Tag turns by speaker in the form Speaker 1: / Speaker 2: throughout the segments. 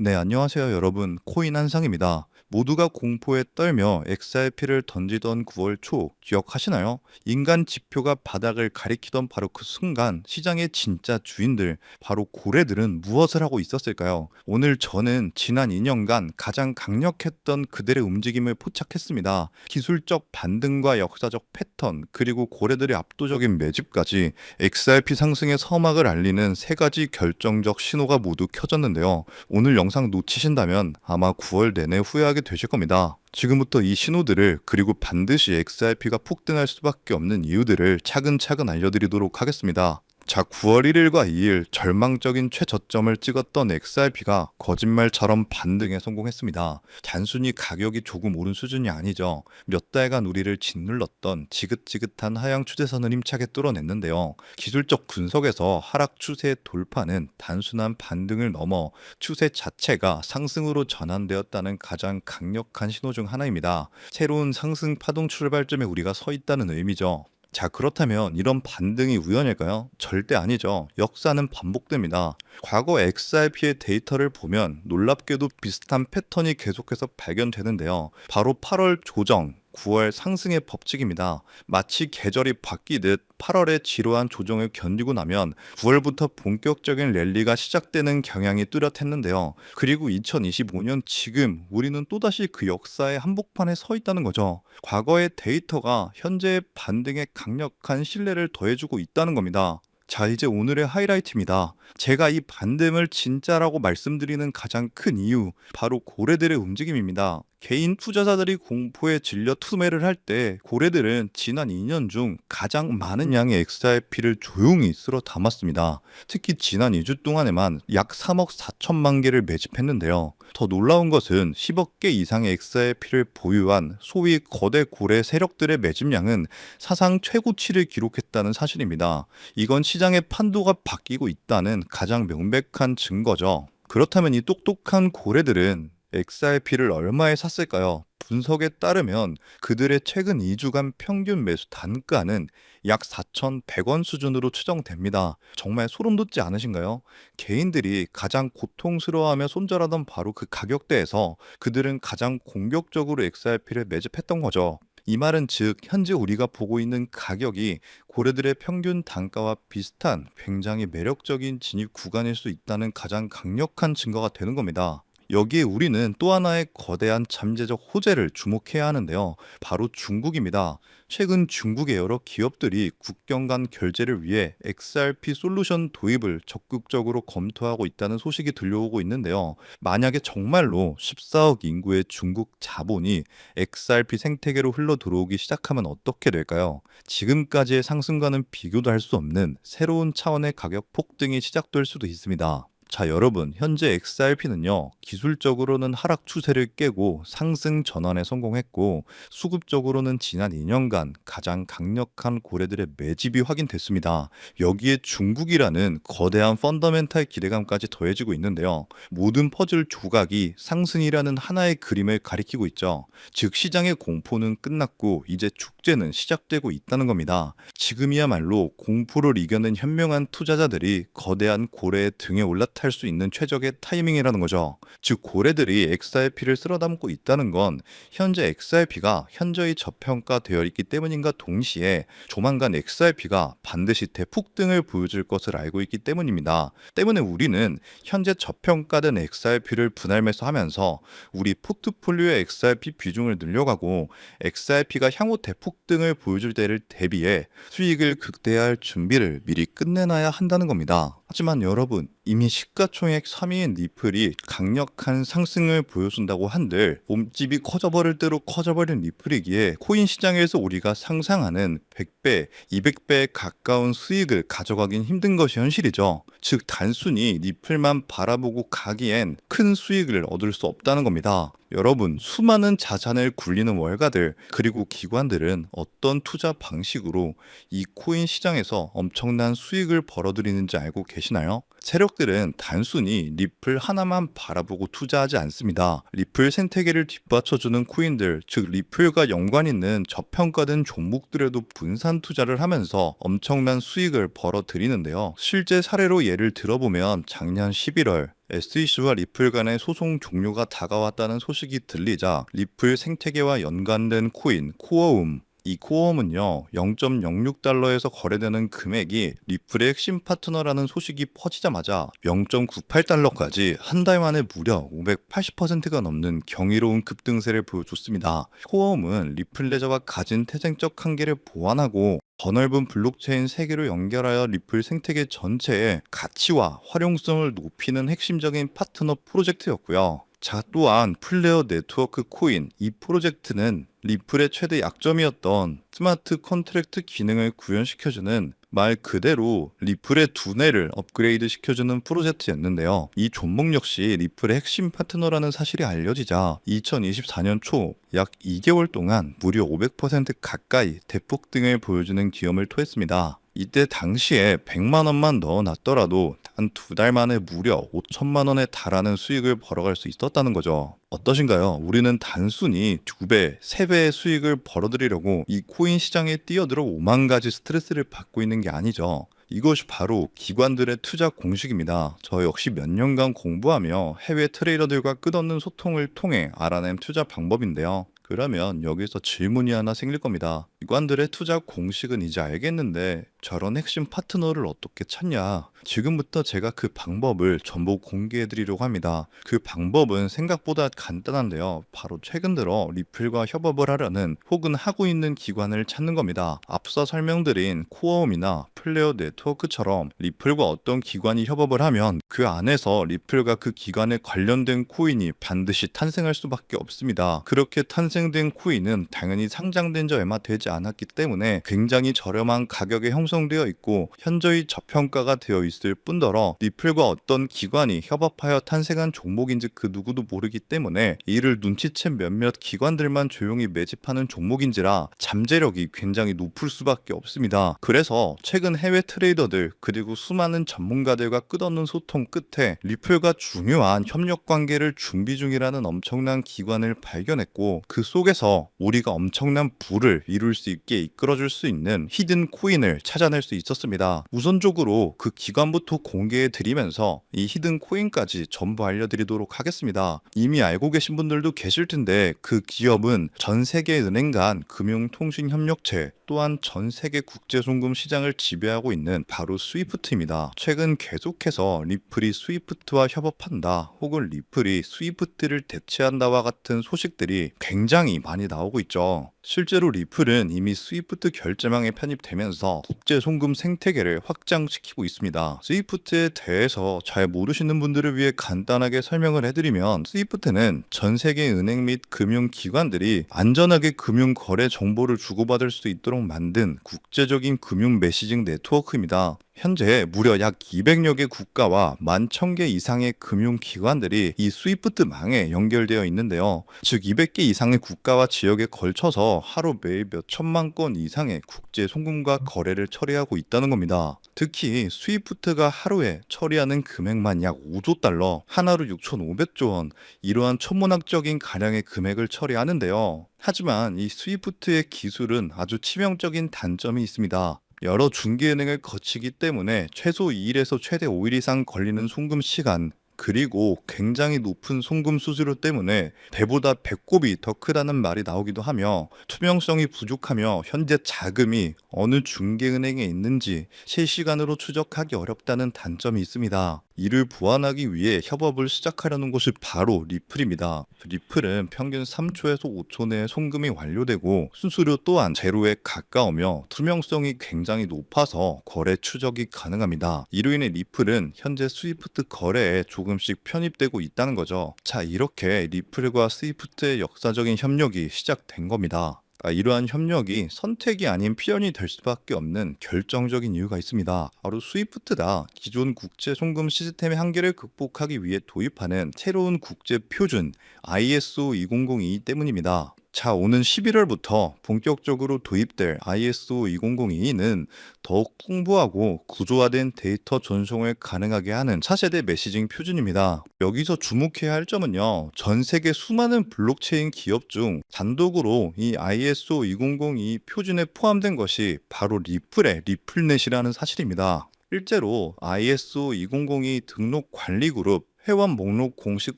Speaker 1: 네, 안녕하세요, 여러분. 코인 한상입니다. 모두가 공포에 떨며 XRP를 던지던 9월 초 기억하시나요? 인간 지표가 바닥을 가리키던 바로 그 순간 시장의 진짜 주인들, 바로 고래들은 무엇을 하고 있었을까요? 오늘 저는 지난 2년간 가장 강력했던 그들의 움직임을 포착했습니다. 기술적 반등과 역사적 패턴, 그리고 고래들의 압도적인 매집까지 XRP 상승의 서막을 알리는 세 가지 결정적 신호가 모두 켜졌는데요. 오늘 영상 놓치신다면 아마 9월 내내 후회하게 되실 겁니다. 지금부터 이 신호들을 그리고 반드시 XRP가 폭등할 수밖에 없는 이유들을 차근차근 알려드리도록 하겠습니다. 자, 9월 1일과 2일 절망적인 최저점을 찍었던 XRP가 거짓말처럼 반등에 성공했습니다. 단순히 가격이 조금 오른 수준이 아니죠. 몇 달간 우리를 짓눌렀던 지긋지긋한 하향 추세선을 힘차게 뚫어냈는데요. 기술적 분석에서 하락 추세 돌파는 단순한 반등을 넘어 추세 자체가 상승으로 전환되었다는 가장 강력한 신호 중 하나입니다. 새로운 상승 파동 출발점에 우리가 서 있다는 의미죠. 자, 그렇다면 이런 반등이 우연일까요? 절대 아니죠. 역사는 반복됩니다. 과거 XRP의 데이터를 보면 놀랍게도 비슷한 패턴이 계속해서 발견되는데요. 바로 8월 조정, 9월 상승의 법칙입니다. 마치 계절이 바뀌듯 8월의 지루한 조정을 견디고 나면 9월부터 본격적인 랠리가 시작되는 경향이 뚜렷했는데요. 그리고 2025년 지금 우리는 또다시 그 역사의 한복판에 서 있다는 거죠. 과거의 데이터가 현재의 반등에 강력한 신뢰를 더해주고 있다는 겁니다. 자, 이제 오늘의 하이라이트입니다. 제가 이 반등을 진짜라고 말씀드리는 가장 큰 이유, 바로 고래들의 움직임입니다. 개인 투자자들이 공포에 질려 투매를 할 때 고래들은 지난 2년 중 가장 많은 양의 XRP를 조용히 쓸어 담았습니다. 특히 지난 2주 동안에만 약 3억 4천만 개를 매집했는데요. 더 놀라운 것은 10억 개 이상의 XRP를 보유한 소위 거대 고래 세력들의 매집량은 사상 최고치를 기록했다는 사실입니다. 이건 시장의 판도가 바뀌고 있다는 가장 명백한 증거죠. 그렇다면 이 똑똑한 고래들은 XRP를 얼마에 샀을까요? 분석에 따르면 그들의 최근 2주간 평균 매수 단가는 약 4,100원 수준으로 추정됩니다. 정말 소름 돋지 않으신가요? 개인들이 가장 고통스러워하며 손절하던 바로 그 가격대에서 그들은 가장 공격적으로 XRP를 매집했던 거죠. 이 말은 즉 현재 우리가 보고 있는 가격이 고래들의 평균 단가와 비슷한 굉장히 매력적인 진입 구간일 수 있다는 가장 강력한 증거가 되는 겁니다. 여기에 우리는 또 하나의 거대한 잠재적 호재를 주목해야 하는데요. 바로 중국입니다. 최근 중국의 여러 기업들이 국경 간 결제를 위해 XRP 솔루션 도입을 적극적으로 검토하고 있다는 소식이 들려오고 있는데요. 만약에 정말로 14억 인구의 중국 자본이 XRP 생태계로 흘러 들어오기 시작하면 어떻게 될까요? 지금까지의 상승과는 비교도 할 수 없는 새로운 차원의 가격 폭등이 시작될 수도 있습니다. 자, 여러분, 현재 XRP는요, 기술적으로는 하락 추세를 깨고 상승 전환에 성공했고, 수급적으로는 지난 2년간 가장 강력한 고래들의 매집이 확인됐습니다. 여기에 중국이라는 거대한 펀더멘탈 기대감까지 더해지고 있는데요. 모든 퍼즐 조각이 상승이라는 하나의 그림을 가리키고 있죠. 즉, 시장의 공포는 끝났고, 이제 축제는 시작되고 있다는 겁니다. 지금이야말로 공포를 이겨낸 현명한 투자자들이 거대한 고래의 등에 올라타 탈 수 있는 최적의 타이밍이라는 거죠. 즉 고래들이 XRP를 쓸어 담고 있다는 건 현재 XRP가 현저히 저평가되어 있기 때문인가 동시에 조만간 XRP가 반드시 대폭등을 보여줄 것을 알고 있기 때문입니다. 때문에 우리는 현재 저평가된 XRP를 분할 매수하면서 우리 포트폴리오의 XRP 비중을 늘려가고 XRP가 향후 대폭등을 보여줄 때를 대비해 수익을 극대화할 준비를 미리 끝내놔야 한다는 겁니다. 하지만 여러분 이미 시가총액 3위인 리플이 강력한 상승을 보여준다고 한들 몸집이 커져버릴 대로 커져버린 리플이기에 코인 시장에서 우리가 상상하는 100배, 200배에 가까운 수익을 가져가긴 힘든 것이 현실이죠. 즉 단순히 리플만 바라보고 가기엔 큰 수익을 얻을 수 없다는 겁니다. 여러분, 수많은 자산을 굴리는 월가들, 그리고 기관들은 어떤 투자 방식으로 이 코인 시장에서 엄청난 수익을 벌어들이는지 알고 계시나요? 세력들은 단순히 리플 하나만 바라보고 투자하지 않습니다. 리플 생태계를 뒷받쳐주는 코인들, 즉 리플과 연관 있는 저평가된 종목들에도 분산 투자를 하면서 엄청난 수익을 벌어들이는데요. 실제 사례로 예를 들어보면 작년 11월 SEC와 리플 간의 소송 종료가 다가왔다는 소식이 들리자 리플 생태계와 연관된 코인 코어움 이 코어음은요 0.06달러에서 거래되는 금액이 리플의 핵심 파트너라는 소식이 퍼지자마자 0.98달러까지 한 달 만에 무려 580%가 넘는 경이로운 급등세를 보여줬습니다. 코어음은 리플 레저가 가진 태생적 한계를 보완하고 더 넓은 블록체인 세계로 연결하여 리플 생태계 전체의 가치와 활용성을 높이는 핵심적인 파트너 프로젝트였고요. 자 또한 플레어 네트워크 코인 이 프로젝트는 리플의 최대 약점이었던 스마트 컨트랙트 기능을 구현시켜주는 말 그대로 리플의 두뇌를 업그레이드 시켜주는 프로젝트였는데요. 이 종목 역시 리플의 핵심 파트너라는 사실이 알려지자 2024년 초 약 2개월 동안 무려 500% 가까이 대폭 등을 보여주는 기염을 토했습니다. 이때 당시에 100만 원만 넣어놨더라도 한 두 달 만에 무려 5천만 원에 달하는 수익을 벌어갈 수 있었다는 거죠. 어떠신가요? 우리는 단순히 두 배, 세 배의 수익을 벌어들이려고 이 코인 시장에 뛰어들어 5만 가지 스트레스를 받고 있는 게 아니죠. 이것이 바로 기관들의 투자 공식입니다. 저 역시 몇 년간 공부하며 해외 트레이더들과 끝없는 소통을 통해 알아낸 투자 방법인데요. 그러면 여기서 질문이 하나 생길 겁니다. 기관들의 투자 공식은 이제 알겠는데 저런 핵심 파트너를 어떻게 찾냐? 지금부터 제가 그 방법을 전부 공개해 드리려고 합니다. 그 방법은 생각보다 간단한데요. 바로 최근 들어 리플과 협업을 하려는 혹은 하고 있는 기관을 찾는 겁니다. 앞서 설명드린 코어움이나 플레어 네트워크처럼 리플과 어떤 기관이 협업을 하면 그 안에서 리플과 그 기관에 관련된 코인이 반드시 탄생할 수밖에 없습니다. 그렇게 탄생된 코인은 당연히 상장된 지 얼마 되지 않았기 때문에 굉장히 저렴한 가격에 형성되어 있고 현저히 저평가가 되어 있을 뿐더러 리플과 어떤 기관이 협업하여 탄생한 종목인지 그 누구도 모르기 때문에 이를 눈치챈 몇몇 기관들만 조용히 매집하는 종목인지라 잠재력이 굉장히 높을 수밖에 없습니다. 그래서 최근 해외 트레이더들 그리고 수많은 전문가들과 끝없는 소통 끝에 리플과 중요한 협력 관계를 준비 중이라는 엄청난 기관을 발견했고 그 속에서 우리가 엄청난 부를 이룰 수 있게 이끌어줄 수 있는 히든 코인을 찾아낼 수 있었습니다. 우선적으로 그 기관부터 공개해 드리면서 이 히든 코인까지 전부 알려드리도록 하겠습니다. 이미 알고 계신 분들도 계실 텐데 그 기업은 전 세계 은행 간 금융통신협력체 또한 전 세계 국제송금 시장을 지배하고 있는 바로 스위프트입니다. 최근 계속해서 리플이 스위프트와 협업한다 혹은 리플이 스위프트를 대체한다와 같은 소식들이 굉장히 많이 나오고 있죠. 실제로 리플은 이미 스위프트 결제망에 편입되면서 국제 송금 생태계를 확장시키고 있습니다. 스위프트에 대해서 잘 모르시는 분들을 위해 간단하게 설명을 해드리면 스위프트는 전 세계 은행 및 금융기관들이 안전하게 금융 거래 정보를 주고받을 수 있도록 만든 국제적인 금융 메시징 네트워크입니다. 현재 무려 약 200여 개 국가와 11,000개 이상의 금융기관들이 이 스위프트망에 연결되어 있는데요. 즉 200개 이상의 국가와 지역에 걸쳐서 하루 매일 몇 천만 건 이상의 국제 송금과 거래를 처리하고 있다는 겁니다. 특히 스위프트가 하루에 처리하는 금액만 약 5조 달러, 하나로 6,500조 원, 이러한 천문학적인 가량의 금액을 처리하는데요. 하지만 이 스위프트의 기술은 아주 치명적인 단점이 있습니다. 여러 중개은행을 거치기 때문에 최소 2일에서 최대 5일 이상 걸리는 송금 시간 그리고 굉장히 높은 송금 수수료 때문에 배보다 배꼽이 더 크다는 말이 나오기도 하며 투명성이 부족하며 현재 자금이 어느 중개은행에 있는지 실시간으로 추적하기 어렵다는 단점이 있습니다. 이를 보완하기 위해 협업을 시작하려는 곳이 바로 리플입니다. 리플은 평균 3초에서 5초 내에 송금이 완료되고 수수료 또한 제로에 가까우며 투명성이 굉장히 높아서 거래 추적이 가능합니다. 이로 인해 리플은 현재 스위프트 거래에 조금씩 편입되고 있다는 거죠. 자, 이렇게 리플과 스위프트의 역사적인 협력이 시작된 겁니다. 아, 이러한 협력이 선택이 아닌 필연이 될 수밖에 없는 결정적인 이유가 있습니다. 바로 스위프트다. 기존 국제 송금 시스템의 한계를 극복하기 위해 도입하는 새로운 국제 표준 ISO 2002 때문입니다. 자, 오는 11월부터 본격적으로 도입될 ISO 2002는 더욱 풍부하고 구조화된 데이터 전송을 가능하게 하는 차세대 메시징 표준입니다. 여기서 주목해야 할 점은요. 전 세계 수많은 블록체인 기업 중 단독으로 이 ISO 2002 표준에 포함된 것이 바로 리플의 리플넷이라는 사실입니다. 실제로 ISO 2002 등록 관리 그룹 회원 목록 공식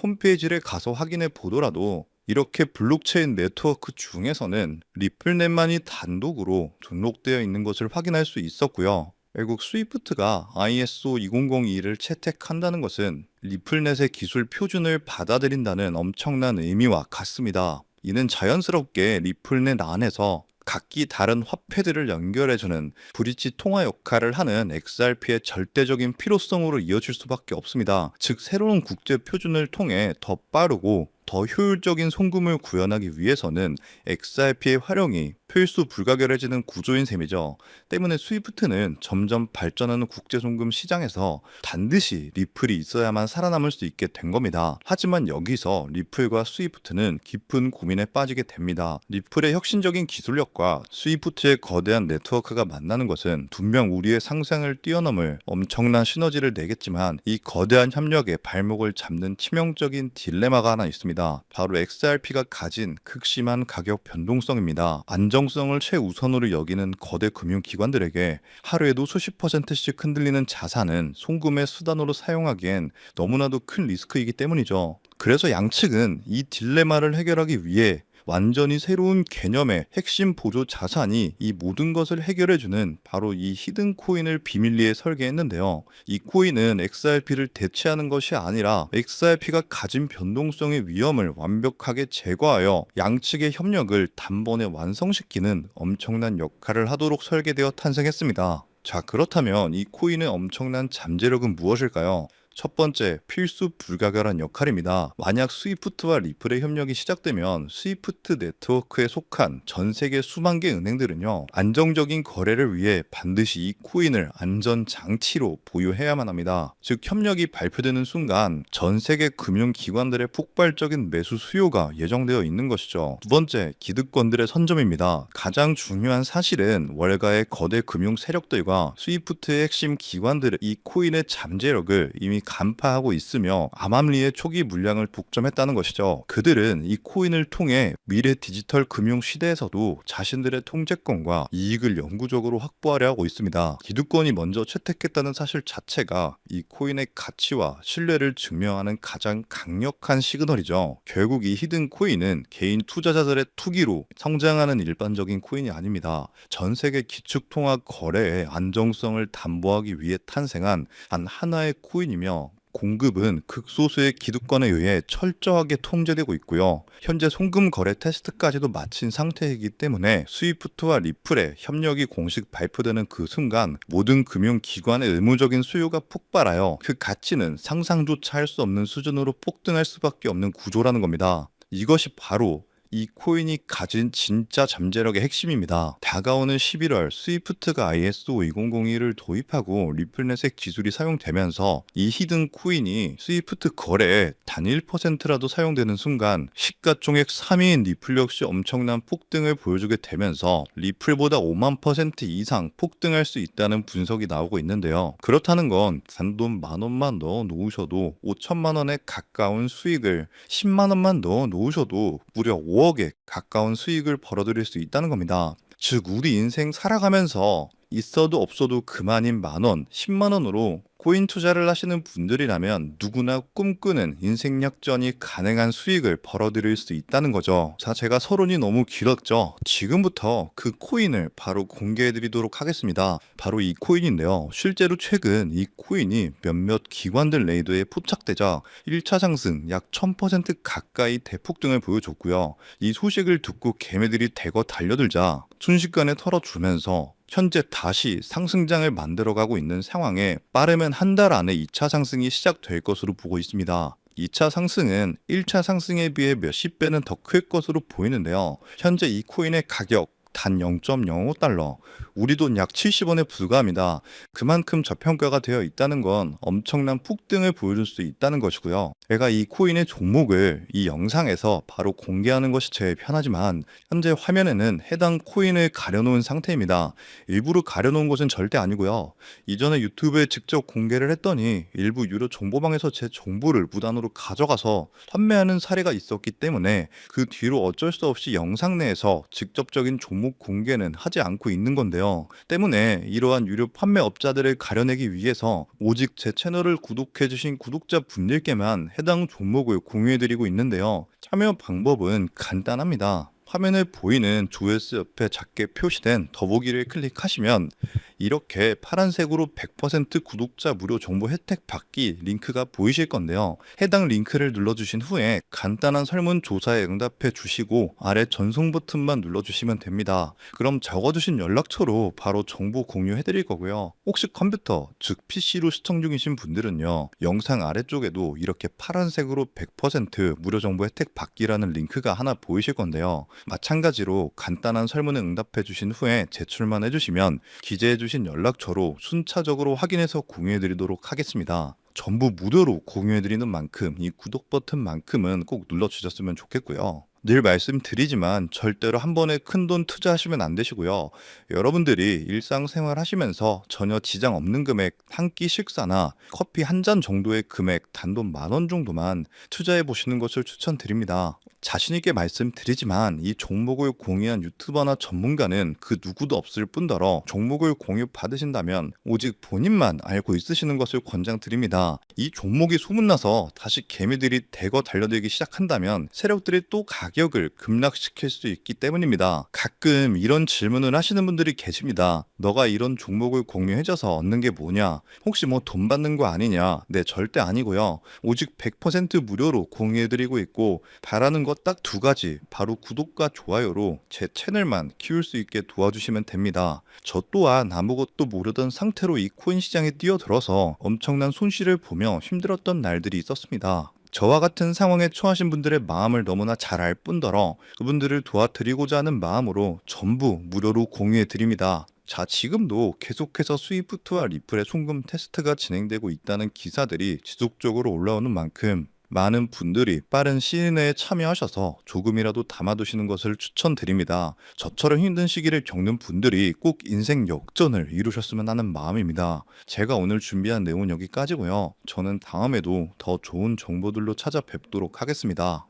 Speaker 1: 홈페이지를 가서 확인해 보더라도 이렇게 블록체인 네트워크 중에서는 리플넷만이 단독으로 등록되어 있는 것을 확인할 수 있었고요. 결국 스위프트가 ISO 2002를 채택한다는 것은 리플넷의 기술 표준을 받아들인다는 엄청난 의미와 같습니다. 이는 자연스럽게 리플넷 안에서 각기 다른 화폐들을 연결해주는 브릿지 통화 역할을 하는 XRP의 절대적인 필요성으로 이어질 수밖에 없습니다. 즉 새로운 국제 표준을 통해 더 빠르고 더 효율적인 송금을 구현하기 위해서는 XRP의 활용이 필수 불가결해지는 구조인 셈이죠. 때문에 스위프트는 점점 발전하는 국제송금 시장에서 반드시 리플이 있어야만 살아남을 수 있게 된 겁니다. 하지만 여기서 리플과 스위프트는 깊은 고민에 빠지게 됩니다. 리플의 혁신적인 기술력과 스위프트의 거대한 네트워크가 만나는 것은 분명 우리의 상상을 뛰어넘을 엄청난 시너지를 내겠지만 이 거대한 협력에 발목을 잡는 치명적인 딜레마가 하나 있습니다. 바로 XRP가 가진 극심한 가격 변동성입니다. 안정성을 최우선으로 여기는 거대 금융기관들에게 하루에도 수십 퍼센트씩 흔들리는 자산은 송금의 수단으로 사용하기엔 너무나도 큰 리스크이기 때문이죠. 그래서 양측은 이 딜레마를 해결하기 위해 완전히 새로운 개념의 핵심 보조 자산이 이 모든 것을 해결해주는 바로 이 히든 코인을 비밀리에 설계했는데요. 이 코인은 XRP를 대체하는 것이 아니라 XRP가 가진 변동성의 위험을 완벽하게 제거하여 양측의 협력을 단번에 완성시키는 엄청난 역할을 하도록 설계되어 탄생했습니다. 자, 그렇다면 이 코인의 엄청난 잠재력은 무엇일까요? 첫 번째, 필수 불가결한 역할입니다. 만약 스위프트와 리플의 협력이 시작되면 스위프트 네트워크에 속한 전 세계 수만 개 은행들은요, 안정적인 거래를 위해 반드시 이 코인을 안전 장치로 보유해야만 합니다. 즉, 협력이 발표되는 순간 전 세계 금융기관들의 폭발적인 매수 수요가 예정되어 있는 것이죠. 두 번째, 기득권들의 선점입니다. 가장 중요한 사실은 월가의 거대 금융 세력들과 스위프트의 핵심 기관들의 이 코인의 잠재력을 이미 간파하고 있으며 암암리의 초기 물량을 독점했다는 것이죠. 그들은 이 코인을 통해 미래 디지털 금융 시대에서도 자신들의 통제권과 이익을 영구적으로 확보하려 하고 있습니다. 기득권이 먼저 채택했다는 사실 자체가 이 코인의 가치와 신뢰를 증명하는 가장 강력한 시그널이죠. 결국 이 히든 코인은 개인 투자자들의 투기로 성장하는 일반적인 코인이 아닙니다. 전 세계 기축통화 거래의 안정성을 담보하기 위해 탄생한 한 하나의 코인이며 공급은 극소수의 기득권에 의해 철저하게 통제되고 있고요. 현재 송금 거래 테스트까지도 마친 상태이기 때문에 스위프트와 리플의 협력이 공식 발표되는 그 순간 모든 금융기관의 의무적인 수요가 폭발하여 그 가치는 상상조차 할 수 없는 수준으로 폭등할 수밖에 없는 구조라는 겁니다. 이것이 바로 이 코인이 가진 진짜 잠재력의 핵심입니다. 다가오는 11월 스위프트가 ISO 2002를 도입하고 리플넷의 기술이 사용되면서 이 히든 코인이 스위프트 거래에 단 1%라도 사용되는 순간 시가총액 3위인 리플 역시 엄청난 폭등을 보여주게 되면서 리플보다 5만 퍼센트 이상 폭등할 수 있다는 분석이 나오고 있는데요. 그렇다는 건 단돈 만 원만 넣어 놓으셔도 5천만 원에 가까운 수익을 10만 원만 넣어 놓으셔도 무려 5억 에 가까운 수익을 벌어들일 수 있다는 겁니다. 즉 우리 인생 살아가면서 있어도 없어도 그만인 만 원, 10만 원으로 코인 투자를 하시는 분들이라면 누구나 꿈꾸는 인생 역전이 가능한 수익을 벌어들일 수 있다는 거죠. 자, 제가 서론이 너무 길었죠. 지금부터 그 코인을 바로 공개해 드리도록 하겠습니다. 바로 이 코인인데요. 실제로 최근 이 코인이 몇몇 기관들 레이더에 포착되자 1차 상승 약 1000% 가까이 대폭등을 보여줬고요. 이 소식을 듣고 개매들이 대거 달려들자 순식간에 털어주면서 현재 다시 상승장을 만들어가고 있는 상황에 빠르면 한 달 안에 2차 상승이 시작될 것으로 보고 있습니다. 2차 상승은 1차 상승에 비해 몇십 배는 더 클 것으로 보이는데요. 현재 이 코인의 가격 단 0.05달러, 우리 돈 약 70원에 불과합니다. 그만큼 저평가가 되어 있다는 건 엄청난 폭등을 보여줄 수 있다는 것이고요. 제가 이 코인의 종목을 이 영상에서 바로 공개하는 것이 제일 편하지만 현재 화면에는 해당 코인을 가려놓은 상태입니다. 일부러 가려놓은 것은 절대 아니고요. 이전에 유튜브에 직접 공개를 했더니 일부 유료 정보방에서 제 정보를 무단으로 가져가서 판매하는 사례가 있었기 때문에 그 뒤로 어쩔 수 없이 영상 내에서 직접적인 종목 공개는 하지 않고 있는 건데요. 때문에 이러한 유료 판매업자들을 가려내기 위해서 오직 제 채널을 구독해주신 구독자 분들께만 해당 종목을 공유해드리고 있는데요. 참여 방법은 간단합니다. 화면에 보이는 조회수 옆에 작게 표시된 더보기를 클릭하시면 이렇게 파란색으로 100% 구독자 무료 정보 혜택 받기 링크가 보이실 건데요. 해당 링크를 눌러주신 후에 간단한 설문 조사에 응답해 주시고 아래 전송 버튼만 눌러주시면 됩니다. 그럼 적어주신 연락처로 바로 정보 공유해 드릴 거고요. 혹시 컴퓨터, 즉 PC로 시청 중이신 분들은요. 영상 아래쪽에도 이렇게 파란색으로 100% 무료 정보 혜택 받기라는 링크가 하나 보이실 건데요. 마찬가지로 간단한 설문에 응답해 주신 후에 제출만 해주시면 기재해 주신 연락처로 순차적으로 확인해서 공유해 드리도록 하겠습니다. 전부 무료로 공유해 드리는 만큼 이 구독 버튼만큼은 꼭 눌러 주셨으면 좋겠고요. 늘 말씀드리지만 절대로 한 번에 큰 돈 투자하시면 안 되시고요. 여러분들이 일상생활 하시면서 전혀 지장 없는 금액 한 끼 식사나 커피 한 잔 정도의 금액 단돈 만 원 정도만 투자해 보시는 것을 추천드립니다. 자신 있게 말씀드리지만 이 종목을 공유한 유튜버나 전문가는 그 누구도 없을 뿐더러 종목을 공유 받으신다면 오직 본인만 알고 있으시는 것을 권장드립니다. 이 종목이 소문나서 다시 개미들이 대거 달려들기 시작한다면 세력들이 또 가격을 급락시킬 수 있기 때문입니다. 가끔 이런 질문을 하시는 분들이 계십니다. 너가 이런 종목을 공유해줘서 얻는 게 뭐냐? 혹시 뭐 돈 받는 거 아니냐? 네, 절대 아니고요. 오직 100% 무료로 공유해드리고 있고 바라는 것딱 두 가지 바로 구독과 좋아요로 제 채널만 키울 수 있게 도와주시면 됩니다. 저 또한 아무것도 모르던 상태로 이 코인 시장에 뛰어들어서 엄청난 손실을 보며 힘들었던 날들이 있었습니다. 저와 같은 상황에 처하신 분들의 마음을 너무나 잘 알 뿐더러 그분들을 도와드리고자 하는 마음으로 전부 무료로 공유해 드립니다. 자, 지금도 계속해서 스위프트와 리플의 송금 테스트가 진행되고 있다는 기사들이 지속적으로 올라오는 만큼 많은 분들이 빠른 시일 내에 참여하셔서 조금이라도 담아두시는 것을 추천드립니다. 저처럼 힘든 시기를 겪는 분들이 꼭 인생 역전을 이루셨으면 하는 마음입니다. 제가 오늘 준비한 내용은 여기까지고요. 저는 다음에도 더 좋은 정보들로 찾아뵙도록 하겠습니다.